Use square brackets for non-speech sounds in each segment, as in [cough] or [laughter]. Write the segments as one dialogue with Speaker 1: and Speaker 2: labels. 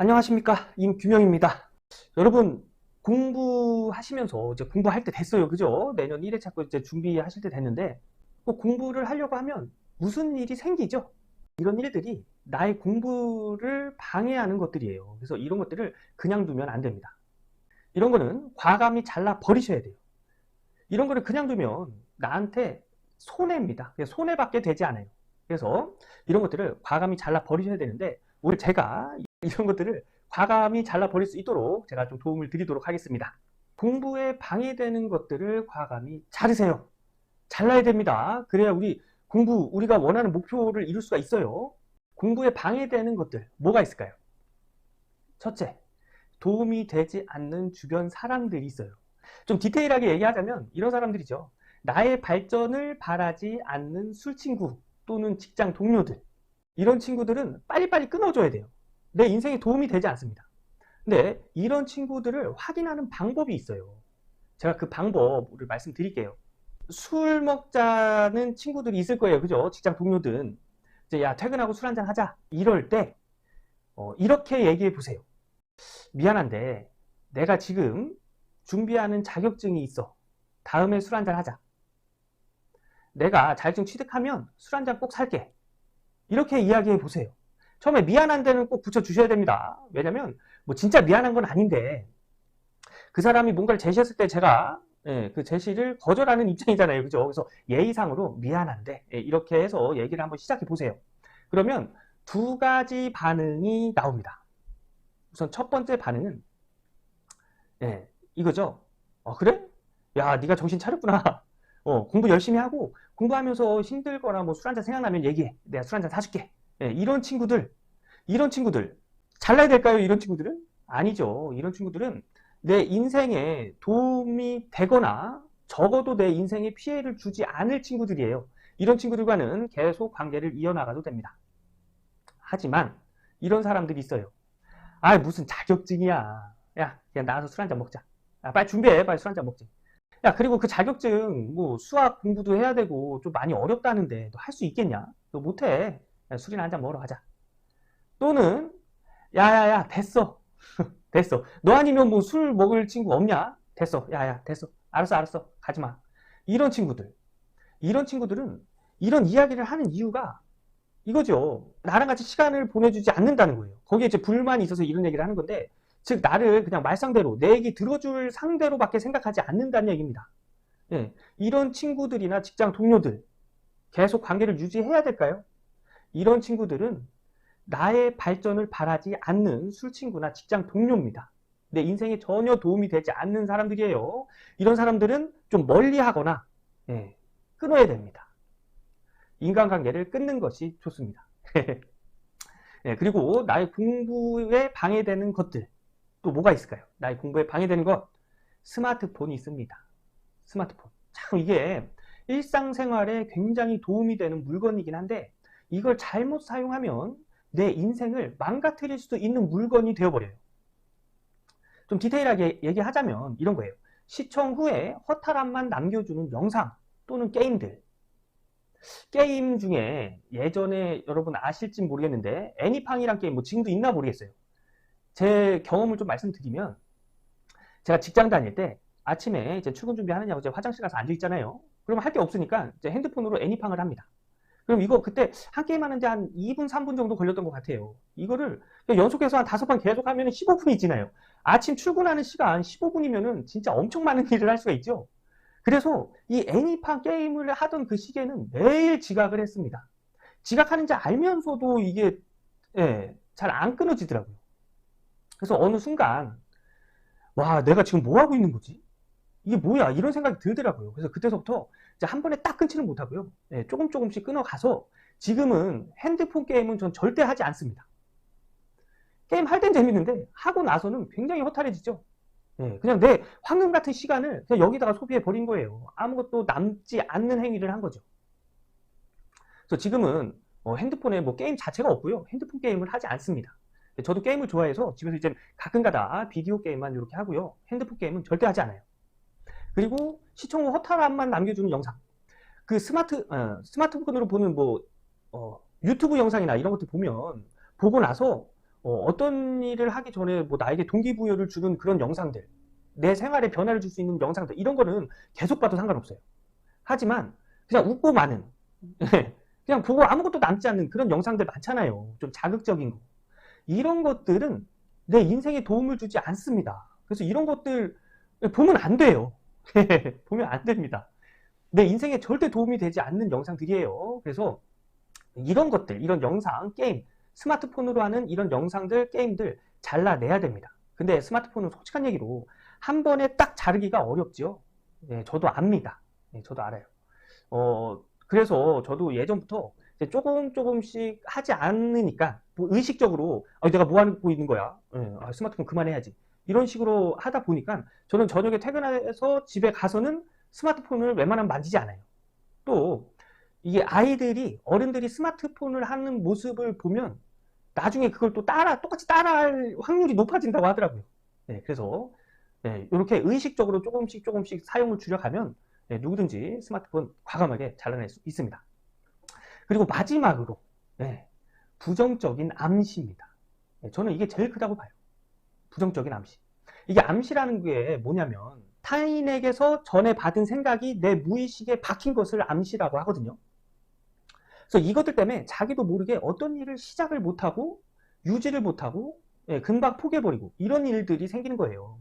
Speaker 1: 안녕하십니까 임규명입니다. 여러분 공부하시면서 이제 공부할 때 됐어요, 그죠? 내년 1회차고 이제 준비하실 때 됐는데 뭐 공부를 하려고 하면 무슨 일이 생기죠? 이런 일들이 나의 공부를 방해하는 것들이에요. 그래서 이런 것들을 그냥 두면 안 됩니다. 이런 거는 과감히 잘라 버리셔야 돼요. 이런 거를 그냥 두면 나한테 손해입니다. 손해받게 되지 않아요. 그래서 이런 것들을 과감히 잘라 버리셔야 되는데 오늘 제가 이런 것들을 과감히 잘라 버릴 수 있도록 제가 좀 도움을 드리도록 하겠습니다. 공부에 방해되는 것들을 과감히 자르세요. 잘라야 됩니다. 그래야 우리 공부, 우리가 원하는 목표를 이룰 수가 있어요. 공부에 방해되는 것들, 뭐가 있을까요? 첫째, 도움이 되지 않는 주변 사람들이 있어요. 좀 디테일하게 얘기하자면 이런 사람들이죠. 나의 발전을 바라지 않는 술친구 또는 직장 동료들. 이런 친구들은 빨리빨리 끊어줘야 돼요. 내 인생에 도움이 되지 않습니다. 근데 이런 친구들을 확인하는 방법이 있어요. 제가 그 방법을 말씀드릴게요. 술 먹자는 친구들이 있을 거예요. 그죠? 직장 동료든. 이제 야, 퇴근하고 술 한잔 하자. 이럴 때, 어, 이렇게 얘기해 보세요. 미안한데, 내가 지금 준비하는 자격증이 있어. 다음에 술 한잔 하자. 내가 자격증 취득하면 술 한잔 꼭 살게. 이렇게 이야기해 보세요. 처음에 미안한 데는 꼭 붙여주셔야 됩니다. 왜냐면, 뭐 진짜 미안한 건 아닌데, 그 사람이 뭔가를 제시했을 때 제가 예, 그 제시를 거절하는 입장이잖아요. 그죠? 그래서 예의상으로 미안한데, 예, 이렇게 해서 얘기를 한번 시작해 보세요. 그러면 두 가지 반응이 나옵니다. 우선 첫 번째 반응은, 예, 이거죠. 어, 그래? 야, 네가 정신 차렸구나. 어, 공부 열심히 하고, 공부하면서 힘들거나 뭐 술 한잔 생각나면 얘기해. 내가 술 한잔 사줄게. 예, 이런 친구들, 이런 친구들, 잘라야 될까요? 이런 친구들은? 아니죠. 이런 친구들은 내 인생에 도움이 되거나 적어도 내 인생에 피해를 주지 않을 친구들이에요. 이런 친구들과는 계속 관계를 이어나가도 됩니다. 하지만 이런 사람들이 있어요. 아, 무슨 자격증이야. 야, 그냥 나가서 술 한잔 먹자. 야, 빨리 준비해. 빨리 술 한잔 먹자. 야, 그리고 그 자격증, 뭐, 수학 공부도 해야 되고, 좀 많이 어렵다는데, 너 할 수 있겠냐? 너 못해. 야, 술이나 한 잔 먹으러 가자. 또는, 야야야, 됐어. [laughs] 됐어. 너 아니면 뭐 술 먹을 친구 없냐? 됐어. 야야, 됐어. 알았어, 알았어. 가지 마. 이런 친구들. 이런 친구들은 이런 이야기를 하는 이유가 이거죠. 나랑 같이 시간을 보내주지 않는다는 거예요. 거기에 이제 불만이 있어서 이런 얘기를 하는 건데, 즉, 나를 그냥 말상대로, 내 얘기 들어줄 상대로밖에 생각하지 않는다는 얘기입니다. 예, 이런 친구들이나 직장 동료들, 계속 관계를 유지해야 될까요? 이런 친구들은 나의 발전을 바라지 않는 술 친구나 직장 동료입니다. 내 인생에 전혀 도움이 되지 않는 사람들이에요. 이런 사람들은 좀 멀리 하거나, 예, 끊어야 됩니다. 인간관계를 끊는 것이 좋습니다. [laughs] 예, 그리고 나의 공부에 방해되는 것들, 또 뭐가 있을까요? 나의 공부에 방해되는 것, 스마트폰이 있습니다. 스마트폰. 참, 이게 일상생활에 굉장히 도움이 되는 물건이긴 한데, 이걸 잘못 사용하면 내 인생을 망가뜨릴 수도 있는 물건이 되어버려요. 좀 디테일하게 얘기하자면 이런 거예요. 시청 후에 허탈함만 남겨주는 영상 또는 게임들. 게임 중에 예전에 여러분 아실진 모르겠는데 애니팡이란 게임 뭐 지금도 있나 모르겠어요. 제 경험을 좀 말씀드리면 제가 직장 다닐 때 아침에 이제 출근 준비하느냐고 이제 화장실 가서 앉아 있잖아요. 그러면 할 게 없으니까 이제 핸드폰으로 애니팡을 합니다. 그럼 이거 그때 한 게임 하는데 한 2분, 3분 정도 걸렸던 것 같아요. 이거를 연속해서 한 다섯 번 계속 하면 15분이 지나요. 아침 출근하는 시간 15분이면은 진짜 엄청 많은 [laughs] 일을 할 수가 있죠. 그래서 이 애니팡 게임을 하던 그 시기에는 매일 지각을 했습니다. 지각하는지 알면서도 이게 예, 잘 안 끊어지더라고요. 그래서 어느 순간 와 내가 지금 뭐 하고 있는 거지? 이게 뭐야? 이런 생각이 들더라고요. 그래서 그때서부터 이제 한 번에 딱 끊지는 못하고요. 예, 조금 조금씩 끊어가서 지금은 핸드폰 게임은 전 절대 하지 않습니다. 게임 할 땐 재밌는데 하고 나서는 굉장히 허탈해지죠. 예, 그냥 내 황금 같은 시간을 그냥 여기다가 소비해 버린 거예요. 아무것도 남지 않는 행위를 한 거죠. 그래서 지금은 어, 핸드폰에 뭐 게임 자체가 없고요. 핸드폰 게임을 하지 않습니다. 저도 게임을 좋아해서 집에서 이제 가끔가다 비디오 게임만 이렇게 하고요. 핸드폰 게임은 절대 하지 않아요. 그리고 시청 후 허탈함만 남겨주는 영상. 그 스마트, 어, 스마트폰으로 보는 뭐, 어, 유튜브 영상이나 이런 것들 보면, 보고 나서, 어, 떤 일을 하기 전에 뭐 나에게 동기부여를 주는 그런 영상들, 내 생활에 변화를 줄 수 있는 영상들, 이런 거는 계속 봐도 상관없어요. 하지만 그냥 웃고 마는, [laughs] 그냥 보고 아무것도 남지 않는 그런 영상들 많잖아요. 좀 자극적인 거. 이런 것들은 내 인생에 도움을 주지 않습니다. 그래서 이런 것들 보면 안 돼요. [laughs] 보면 안 됩니다. 내 인생에 절대 도움이 되지 않는 영상들이에요. 그래서 이런 것들, 이런 영상, 게임, 스마트폰으로 하는 이런 영상들, 게임들 잘라내야 됩니다. 근데 스마트폰은 솔직한 얘기로 한 번에 딱 자르기가 어렵죠. 네, 저도 압니다. 네, 저도 알아요. 어, 그래서 저도 예전부터 조금 조금씩 하지 않으니까 뭐 의식적으로 아, 내가 뭐 하고 있는 거야? 네, 아, 스마트폰 그만해야지. 이런 식으로 하다 보니까 저는 저녁에 퇴근해서 집에 가서는 스마트폰을 웬만하면 만지지 않아요. 또 이게 아이들이 어른들이 스마트폰을 하는 모습을 보면 나중에 그걸 또 따라 똑같이 따라할 확률이 높아진다고 하더라고요. 네, 그래서 네, 이렇게 의식적으로 조금씩 조금씩 사용을 줄여가면 네, 누구든지 스마트폰 과감하게 잘라낼 수 있습니다. 그리고 마지막으로 네, 부정적인 암시입니다. 네, 저는 이게 제일 크다고 봐요. 부정적인 암시. 이게 암시라는 게 뭐냐면 타인에게서 전에 받은 생각이 내 무의식에 박힌 것을 암시라고 하거든요. 그래서 이것들 때문에 자기도 모르게 어떤 일을 시작을 못하고 유지를 못하고 예, 금방 포기해버리고 이런 일들이 생기는 거예요.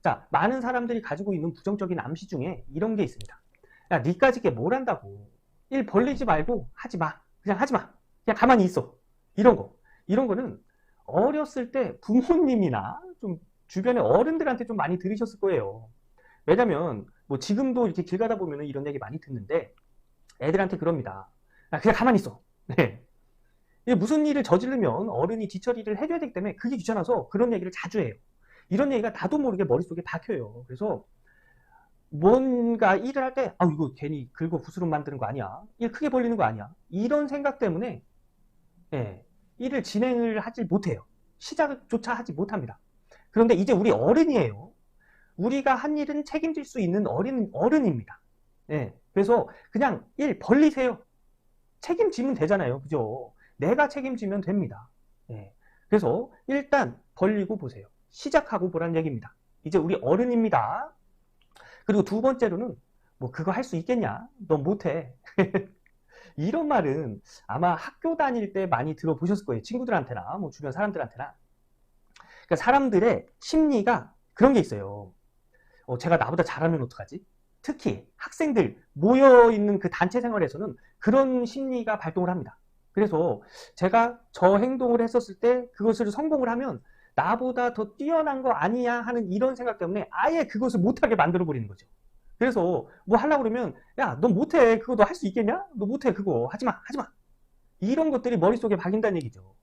Speaker 1: 자, 많은 사람들이 가지고 있는 부정적인 암시 중에 이런 게 있습니다. 야, 니까지 게 뭘 한다고. 일 벌리지 말고 하지 마. 그냥 하지 마. 그냥 가만히 있어. 이런 거. 이런 거는 어렸을 때 부모님이나 좀 주변의 어른들한테 좀 많이 들으셨을 거예요. 왜냐면 뭐 지금도 이렇게 길 가다 보면 이런 얘기 많이 듣는데 애들한테 그럽니다. 야, 그냥 가만히 있어. 네. 무슨 일을 저지르면 어른이 뒤처리를 해줘야 되기 때문에 그게 귀찮아서 그런 얘기를 자주 해요. 이런 얘기가 나도 모르게 머릿속에 박혀요. 그래서 뭔가 일을 할 때, 아, 이거 괜히 긁어 부스럼 만드는 거 아니야. 일 크게 벌리는 거 아니야. 이런 생각 때문에, 예, 일을 진행을 하지 못해요. 시작조차 하지 못합니다. 그런데 이제 우리 어른이에요. 우리가 한 일은 책임질 수 있는 어린, 어른입니다. 예, 그래서 그냥 일 벌리세요. 책임지면 되잖아요. 그죠? 내가 책임지면 됩니다. 예, 그래서 일단 벌리고 보세요. 시작하고 보란 얘기입니다. 이제 우리 어른입니다. 그리고 두 번째로는 뭐 그거 할 수 있겠냐? 너 못해. [laughs] 이런 말은 아마 학교 다닐 때 많이 들어보셨을 거예요. 친구들한테나 뭐 주변 사람들한테나. 그러니까 사람들의 심리가 그런 게 있어요. 어, 제가 나보다 잘하면 어떡하지? 특히 학생들 모여 있는 그 단체 생활에서는 그런 심리가 발동을 합니다. 그래서 제가 저 행동을 했었을 때 그것을 성공을 하면 나보다 더 뛰어난 거 아니야 하는 이런 생각 때문에 아예 그것을 못하게 만들어 버리는 거죠. 그래서 뭐 하려고 그러면 야, 너 못해. 그거 너 할 수 있겠냐? 너 못해. 그거 하지 마. 하지 마. 이런 것들이 머릿속에 박인다는 얘기죠.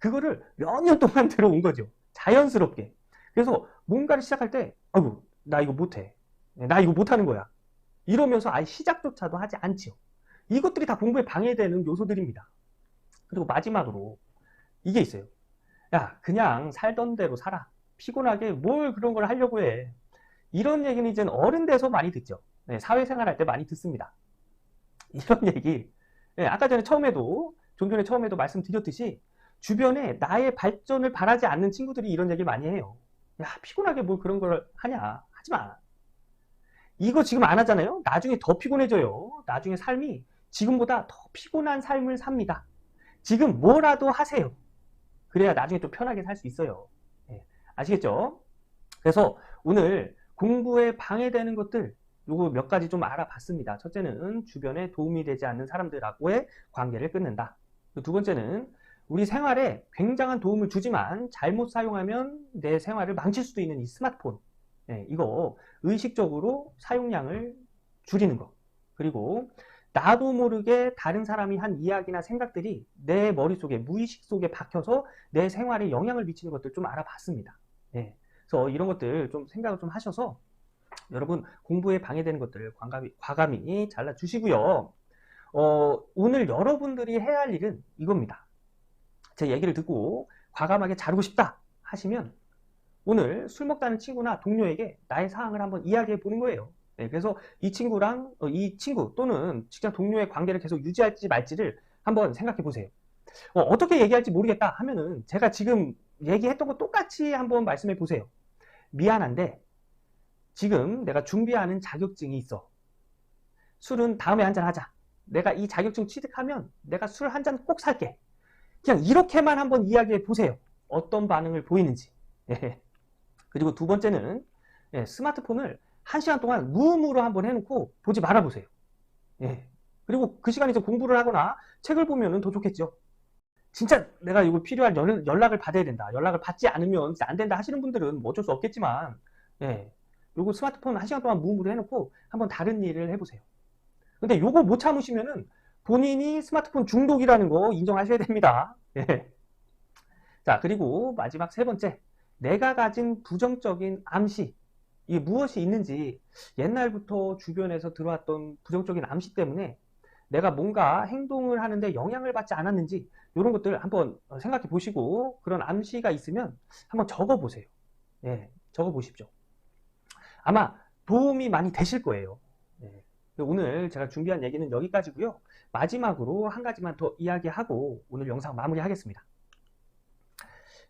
Speaker 1: 그거를 몇 년 동안 들어온 거죠. 자연스럽게. 그래서 뭔가를 시작할 때 아이고, 나 이거 못해. 나 이거 못하는 거야. 이러면서 아예 시작조차도 하지 않죠. 이것들이 다 공부에 방해되는 요소들입니다. 그리고 마지막으로 이게 있어요. 야, 그냥 살던 대로 살아. 피곤하게 뭘 그런 걸 하려고 해. 이런 얘기는 이제 어른 돼서 많이 듣죠. 네, 사회생활 할 때 많이 듣습니다. 이런 얘기. 네, 아까 전에 처음에도, 좀 전에 처음에도 말씀드렸듯이 주변에 나의 발전을 바라지 않는 친구들이 이런 얘기 많이 해요. 야, 피곤하게 뭘 그런 걸 하냐. 하지 마. 이거 지금 안 하잖아요? 나중에 더 피곤해져요. 나중에 삶이 지금보다 더 피곤한 삶을 삽니다. 지금 뭐라도 하세요. 그래야 나중에 또 편하게 살 수 있어요. 네, 아시겠죠? 그래서 오늘 공부에 방해되는 것들 요거 몇 가지 좀 알아봤습니다. 첫째는 주변에 도움이 되지 않는 사람들하고의 관계를 끊는다. 두 번째는 우리 생활에 굉장한 도움을 주지만 잘못 사용하면 내 생활을 망칠 수도 있는 이 스마트폰. 네, 이거 의식적으로 사용량을 줄이는 것. 그리고 나도 모르게 다른 사람이 한 이야기나 생각들이 내 머릿속에 무의식 속에 박혀서 내 생활에 영향을 미치는 것들 좀 알아봤습니다. 네. 그래서 이런 것들 좀 생각을 좀 하셔서 여러분 공부에 방해되는 것들 과감히, 과감히 잘라주시고요. 어, 오늘 여러분들이 해야 할 일은 이겁니다. 제 얘기를 듣고 과감하게 자르고 싶다 하시면 오늘 술 먹다는 친구나 동료에게 나의 사항을 한번 이야기해 보는 거예요. 네, 그래서 이 친구랑 어, 이 친구 또는 직장 동료의 관계를 계속 유지할지 말지를 한번 생각해 보세요. 어, 떻게 얘기할지 모르겠다 하면은 제가 지금 얘기했던 거 똑같이 한번 말씀해 보세요. 미안한데 지금 내가 준비하는 자격증이 있어. 술은 다음에 한 잔 하자. 내가 이 자격증 취득하면 내가 술 한 잔 꼭 살게. 그냥 이렇게만 한번 이야기해 보세요. 어떤 반응을 보이는지. 예. 그리고 두 번째는 예, 스마트폰을 한 시간 동안 무음으로 한번 해놓고 보지 말아 보세요. 예. 그리고 그 시간에 이제 공부를 하거나 책을 보면은 더 좋겠죠. 진짜 내가 이거 필요한 연, 연락을 받아야 된다. 연락을 받지 않으면 안 된다 하시는 분들은 뭐 어쩔 수 없겠지만, 예. 요거 스마트폰 한 시간 동안 무음으로 해놓고 한번 다른 일을 해보세요. 근데 요거 못 참으시면은 본인이 스마트폰 중독이라는 거 인정하셔야 됩니다. 예. 자, 그리고 마지막 세 번째. 내가 가진 부정적인 암시. 이게 무엇이 있는지 옛날부터 주변에서 들어왔던 부정적인 암시 때문에 내가 뭔가 행동을 하는데 영향을 받지 않았는지 이런 것들 한번 생각해 보시고 그런 암시가 있으면 한번 적어 보세요. 예, 적어 보십시오. 아마 도움이 많이 되실 거예요. 예. 오늘 제가 준비한 얘기는 여기까지고요. 마지막으로 한 가지만 더 이야기하고 오늘 영상 마무리하겠습니다.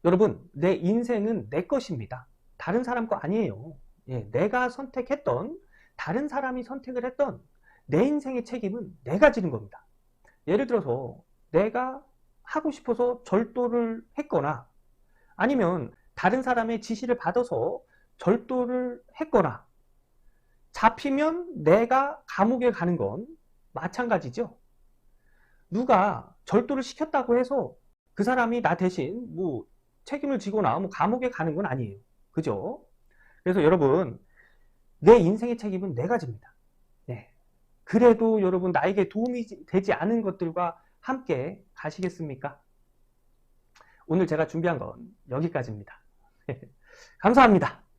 Speaker 1: 여러분, 내 인생은 내 것입니다. 다른 사람 거 아니에요. 예, 내가 선택했던, 다른 사람이 선택을 했던 내 인생의 책임은 내가 지는 겁니다. 예를 들어서 내가 하고 싶어서 절도를 했거나 아니면 다른 사람의 지시를 받아서 절도를 했거나 잡히면 내가 감옥에 가는 건 마찬가지죠. 누가 절도를 시켰다고 해서 그 사람이 나 대신 뭐 책임을 지거나 뭐 감옥에 가는 건 아니에요. 그죠? 그래서 여러분, 내 인생의 책임은 내가 집니다. 네. 그래도 여러분, 나에게 도움이 되지 않은 것들과 함께 가시겠습니까? 오늘 제가 준비한 건 여기까지입니다. [laughs] 감사합니다.